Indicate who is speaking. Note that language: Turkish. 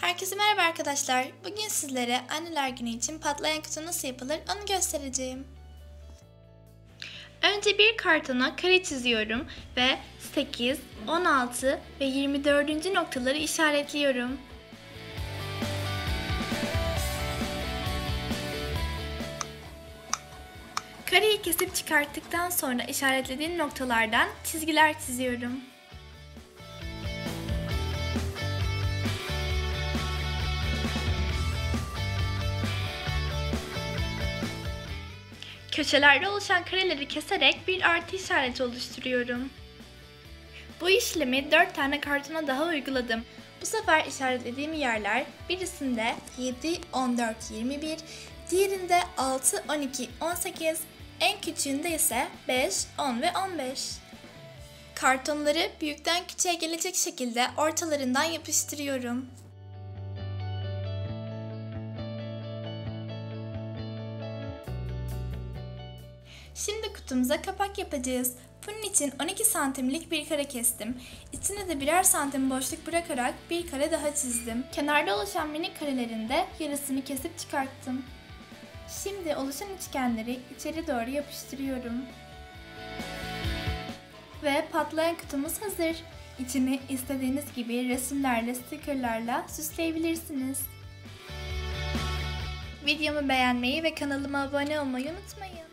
Speaker 1: Herkese merhaba arkadaşlar. Bugün sizlere anneler günü için patlayan kutu nasıl yapılır onu göstereceğim. Önce bir kartona kare çiziyorum ve 8, 16 ve 24. noktaları işaretliyorum. Kareyi kesip çıkarttıktan sonra işaretlediğim noktalardan çizgiler çiziyorum. Köşelerde oluşan kareleri keserek bir artı işareti oluşturuyorum. Bu işlemi 4 tane kartona daha uyguladım. Bu sefer işaretlediğim yerler birisinde 7, 14, 21, diğerinde 6, 12, 18, en küçüğünde ise 5, 10 ve 15. Kartonları büyükten küçüğe gelecek şekilde ortalarından yapıştırıyorum. Şimdi kutumuza kapak yapacağız. Bunun için 12 santimlik bir kare kestim. İçine de birer santim boşluk bırakarak bir kare daha çizdim. Kenarda oluşan minik karelerin de yarısını kesip çıkarttım. Şimdi oluşan üçgenleri içeri doğru yapıştırıyorum. Ve patlayan kutumuz hazır. İçini istediğiniz gibi resimlerle, stikerlerle süsleyebilirsiniz. Videomu beğenmeyi ve kanalıma abone olmayı unutmayın.